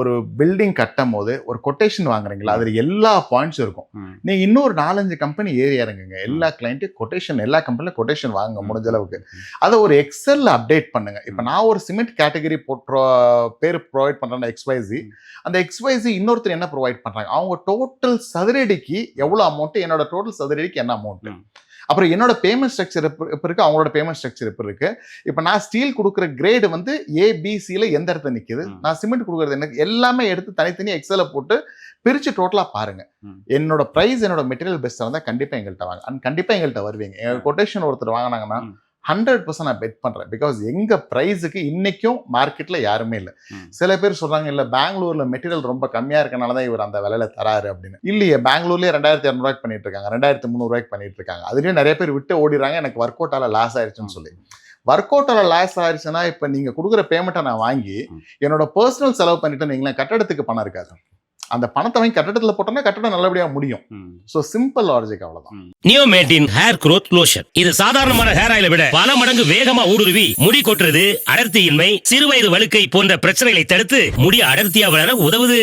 ஒரு பில்டிங் கட்டும் போது ஒரு கொட்டேஷன் வாங்குறீங்களா? அதுல எல்லா பாயிண்ட்ஸும் இருக்கும். ம். நீங்க இன்னொரு நாலஞ்சு கம்பெனி ஏறி இறங்குங்க. எல்லா கிளைண்ட்டையும் கொட்டேஷன் எல்லா கம்பெனிலும் கொட்டேஷன் வாங்க முடிஞ்ச அளவுக்கு. அதை ஒரு எக்ஸல்ல அப்டேட் பண்ணுங்க. இப்போ நான் ஒரு சிமெண்ட் கேட்டகரி போட்டு பேர் ப்ரொவைட் பண்றேன் எக்ஸ்வைசி அந்த எக்ஸ்வைசி இன்னொருத்தர் என்ன ப்ரொவைட் பண்றாங்க? அவங்க டோட்டல் சதுரடிக்கு எவ்வளவு அமௌண்ட் என்னோட டோட்டல் சதுரடிக்கு என்ன அமௌண்ட் ம். அப்புறம் என்னோட பேமெண்ட் ஸ்ட்ரக்சர் இப்போ இருக்கு அவங்களோட பேமெண்ட் ஸ்ட்ரக்சர் இப்போ இருக்கு இப்போ நான் ஸ்டீல் கொடுக்குற கிரேடு வந்து ஏபிசியில் எந்த இடத்துல நிக்குது ம். நான் சிமெண்ட் கொடுக்குறது எனக்கு எல்லாமே எடுத்து தனித்தனி எக்ஸலை போட்டு பிரிச்சு டோட்டலா பாருங்க ம். என்னோட பிரைஸ் என்னோட மெட்டீரியல் பெஸ்ட்டாக இருந்தால் கண்டிப்பா எங்கள்கிட்ட வாங்க அண்ட் கண்டிப்பா எங்கள்கிட்ட வருவீங்க எங்க கொட்டேஷன் ஒருத்தர் வாங்கினாங்கன்னா. ஹண்ட்ரட் பர்சன்ட் நான் பெட் பண்றேன். பிகாஸ் எங்க ப்ரைஸுக்கு இன்னைக்கும் மார்க்கெட்ல யாருமே இல்லை. சில பேர் சொல்றாங்க இல்ல பெங்களூர்ல மெட்டீரியல் ரொம்ப கம்மியா இருக்கனால தான் இவர் அந்த விலையில தராரு அப்படின்னு. இல்லையே பெங்களூர்லயே ரெண்டாயிரத்தி இரநூறுவாய்க்கு பண்ணிட்டு இருக்காங்க ரெண்டாயிரத்தி முந்நூறுவாய்க்கு பண்ணிட்டு இருக்காங்க அதுலயும் நிறைய பேர் விட்டு ஓடிறாங்க எனக்கு ஒர்க் அவுட்டால லாஸ் ஆயிடுச்சுன்னு சொல்லி. ஒர்க் அவுட்டால லாஸ் ஆயிடுச்சுன்னா இப்ப நீங்க கொடுக்குற பேமெண்ட்டை நான் வாங்கி. என்னோட பர்சனல் செலவு பண்ணிட்டு நீங்களேன் கட்டடத்துக்கு பணம் இருக்காது. அந்த பணத்தை வாங்கி கட்டடத்துல போட்டோம்னா கட்டடம் நல்லபடியா முடியும். ஸோ சிம்பிள் லாஜிக் அவ்வளவுதான். நியோமேட்டின் ஹேர் growth லோஷன் இது சாதாரணமான ஹேர் ஆயிலை விட பல மடங்கு வேகமா ஊடுருவி முடி கொட்டுறது அடர்த்தியின்மை சிறுவயது வழுக்கை போன்ற பிரச்சனைகளை தடுத்து முடி அடர்த்தியா வளர உதவுது.